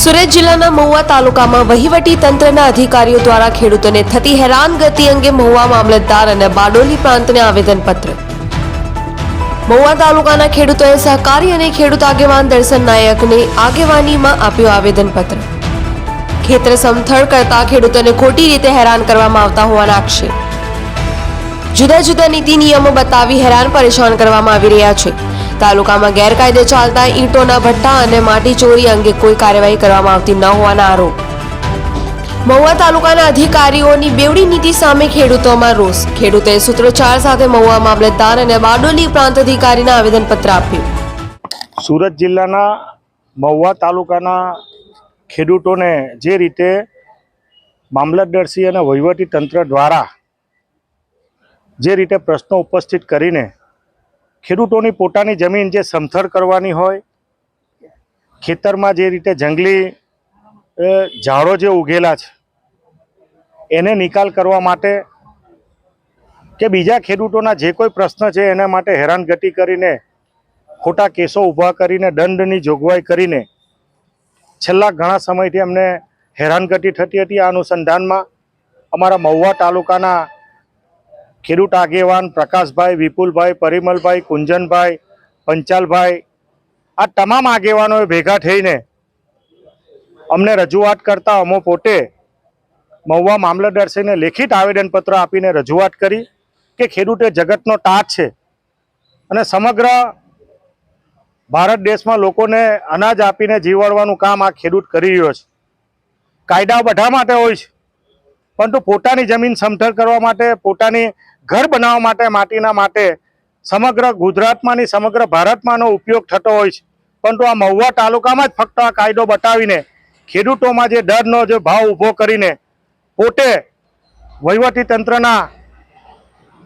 સુરત જિલ્લાના મહુવા તાલુકામાં વહીવટી તંત્રના અધિકારીઓ દ્વારા ખેડૂતોને થતી હેરાનગતિ અંગે મહુવા મામલતદાર અને બારડોલી પ્રાંતને આવેદનપત્ર. મહુવા તાલુકાના ખેડૂતોએ સહકારી અને ખેડૂત આગેવાન દર્શન નાયકને આગેવાનીમાં આપ્યું આવેદનપત્ર. ખેતર સમથળ કરતા ખેડૂતોને ખોટી રીતે હેરાન કરવામાં આવતા હોવાના આક્ષેપ. જુદા જુદા નીતિ નિયમો બતાવી હેરાન પરેશાન કરવામાં આવી રહ્યા છે. તાલુકામાં ગેરકાયદે ચાલતા ઈંટોના ભઠ્ઠા અને માટી ચોરી અંગે કોઈ કાર્યવાહી કરવામાં આવતી ન હોવાના આરોપ. મહુવા તાલુકાના અધિકારીઓની બેવડી નીતિ સામે ખેડૂતોમાં રોષ. ખેડૂતોએ સૂત્રોચ્ચાર સાથે મહુવા મામલતદાર અને બારડોલી પ્રાંત અધિકારીને આવેદનપત્ર આપ્યું. સુરત જિલ્લાના મહુવા તાલુકાના ખેડૂતોને જે રીતે મામલતદારશ્રી અને વહીવટી તંત્ર દ્વારા જે રીતે પ્રશ્નો ઉપસ્થિત કરીને ખેડૂતોની પોતાની જમીન જે સમથર કરવાની હોય, ખેતરમાં જે રીતે જંગલી ઝાડો જે ઉગેલા છે, એને નિકાલ કરવા માટે કે બીજા ખેડૂતોના જે કોઈ પ્રશ્ન છે એના માટે હેરાનગતિ કરીને, ખોટા કેસો ઊભા કરીને, દંડની જોગવાઈ કરીને, છેલ્લા ઘણા સમયથી અમને હેરાનગતિ થતી હતી. આ અનુસંધાનમાં અમારા મહુવા તાલુકાના ખેડૂત આગેવાન પ્રકાશભાઈ, વિપુલભાઈ, પરિમલભાઈ, કુંજનભાઈ, પંચાલભાઈ, આ તમામ આગેવાનોએ ભેગા થઈને અમને રજૂઆત કરતા અમો પોતે મહુવા મામલતદારશ્રીને લેખિત આવેદનપત્ર આપીને રજૂઆત કરી કે ખેડૂત એ જગતનો તાત છે અને સમગ્ર ભારત દેશમાં લોકોને અનાજ આપીને જીવાડવાનું કામ આ ખેડૂત કરી રહ્યો છે. કાયદા બધા માટે હોય છે. પરંતુ પોતાની જમીન સમથળ કરવા માટે, પોતાની ઘર બનાવવા માટે, માટીના માટે સમગ્ર ગુજરાતમાંની સમગ્ર ભારતમાંનો ઉપયોગ થતો હોય છે. પરંતુ આ મહુવા તાલુકામાં જ ફક્ત આ કાયદો બતાવીને, ખેડૂતોમાં જે ડરનો જે ભાવ ઊભો કરીને પોતે વહીવટી તંત્રના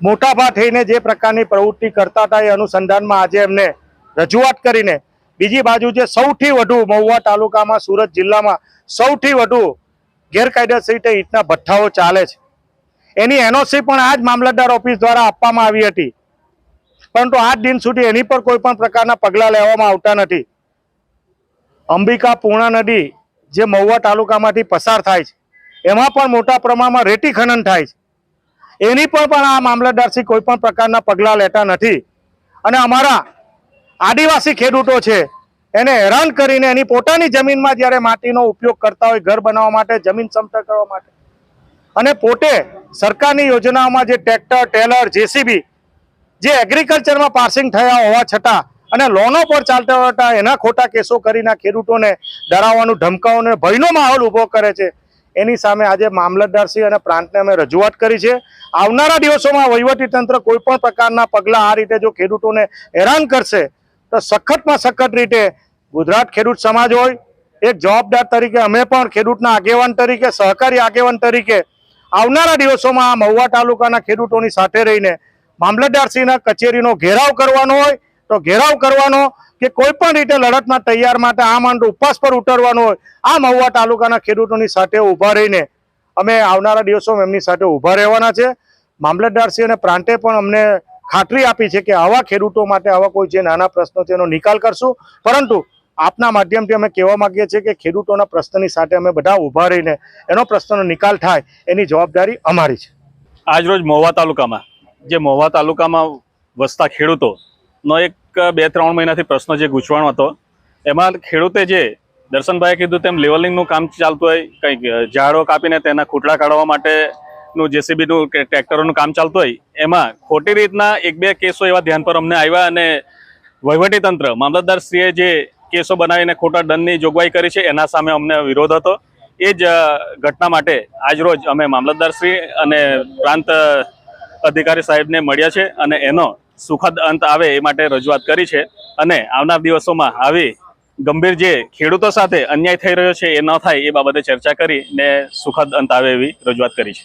મોટાભા થઈને જે પ્રકારની પ્રવૃત્તિ કરતા હતા એ અનુસંધાનમાં આજે એમને રજૂઆત કરીને, બીજી બાજુ જે સૌથી વધુ મહુવા તાલુકામાં, સુરત જિલ્લામાં સૌથી વધુ ગેરકાયદેસર રીતે ઈંટના ભઠ્ઠાઓ ચાલે છે. એની એનઓસી પણ આ જ મામલતદાર ઓફિસ દ્વારા આપવામાં આવી હતી. પરંતુ આજ દિન સુધી એની પર કોઈ પણ પ્રકારના પગલાં લેવામાં આવતા નથી. અંબિકા પૂર્ણા નદી જે મહુવા તાલુકામાંથી પસાર થાય છે. એમાં પણ મોટા પ્રમાણમાં રેતી ખનન થાય છે. એની પર પણ આ મામલતદારશ્રી કોઈ પણ પ્રકારના પગલાં લેતા નથી. અને અમારા આદિવાસી ખેડૂતો છે એને હેરાન કરીને એની પોતાની જમીનમાં જ્યારે માટીનો ઉપયોગ કરતા હોય ઘર બનાવવા માટે, જમીન સમતળ કરવા માટે. અને પોતે સરકારની યોજનાઓમાં જે ટ્રેક્ટર, ટેલર, જેસીબી જે એગ્રીકલ્ચરમાં પાસિંગ થયા હોવા છતાં અને લોનો પર ચાલતા હતા એના ખોટા કેસો કરીને ખેડૂતોને ડરાવવાનું ધમકાવવાનું ભયનો માહોલ ઊભો કરે છે, એની સામે આજે મામલતદારશ્રી અને પ્રાંતને અમે રજૂઆત કરી છે. આવનારા દિવસોમાં વહીવટીતંત્ર કોઈ પણ પ્રકારના પગલાં આ રીતે જો ખેડૂતોને હેરાન કરશે તો સખતમાં સખત રીતે ગુજરાત ખેડૂત સમાજ હોય, એક જવાબદાર તરીકે અમે પણ ખેડૂતના આગેવાન તરીકે, સહકારી આગેવાન તરીકે આવનારા દિવસોમાં આ મહુવા તાલુકાના ખેડૂતોની સાથે રહીને મામલતદારશ્રીના કચેરીનો ઘેરાવ કરવાનો હોય, તો ઘેરાવ કરવાનો કે કોઈ પણ રીતે લડતમાં તૈયાર માટે આ માંડ ઉપવાસ પર ઉતરવાનો હોય, આ મહુવા તાલુકાના ખેડૂતોની સાથે ઊભા રહીને અમે આવનારા દિવસોમાં એમની સાથે ઊભા રહેવાના છે. મામલતદારશ્રી અને પ્રાંતે પણ અમને ખાતરી આપી છે કે આવા ખેડૂતો માટે આવા કોઈ જે નાના પ્રશ્નો છે એનો નિકાલ કરશું. પરંતુ આપના માધ્યમથી અમે કહેવા માગીએ છીએ કે ખેડૂતોના પ્રશ્નની સાથે અમે બધા ઊભા રહીને એનો પ્રશ્નનો નિકાલ થાય એની જવાબદારી અમારી છે. આજરોજ મહુવા તાલુકામાં, જે મહુવા તાલુકામાં વસતા ખેડૂતોનો એક, બે, ત્રણ મહિનાથી પ્રશ્ન જે ગૂંચવાણો હતો, એમાં ખેડૂતે જે દર્શનભાઈએ કીધું તેમ લેવલિંગનું કામ ચાલતું હોય, કંઈક ઝાડો કાપીને તેના ખૂટલા કાઢવા માટેનું જેસીબીનું કે ટ્રેક્ટરોનું કામ ચાલતું હોય, એમાં ખોટી રીતના એક બે કેસો એવા ધ્યાન પર અમને આવ્યા અને વહીવટીતંત્ર, મામલતદારશ્રીએ જે કેસો બનાવીને ખોટા દંડની જોગવાઈ કરી છે, એના સામે અમને વિરોધ હતો. એ જ ઘટના માટે આજરોજ અમે મામલતદારશ્રી અને પ્રાંત અધિકારી સાહેબને મળ્યા છે અને એનો સુખદ અંત આવે એ માટે રજૂઆત કરી છે અને આવનાર દિવસોમાં આવી ગંભીર જે ખેડૂતો સાથે અન્યાય થઈ રહ્યો છે એ ન થાય એ બાબતે ચર્ચા કરી ને સુખદ અંત આવે એવી રજૂઆત કરી છે.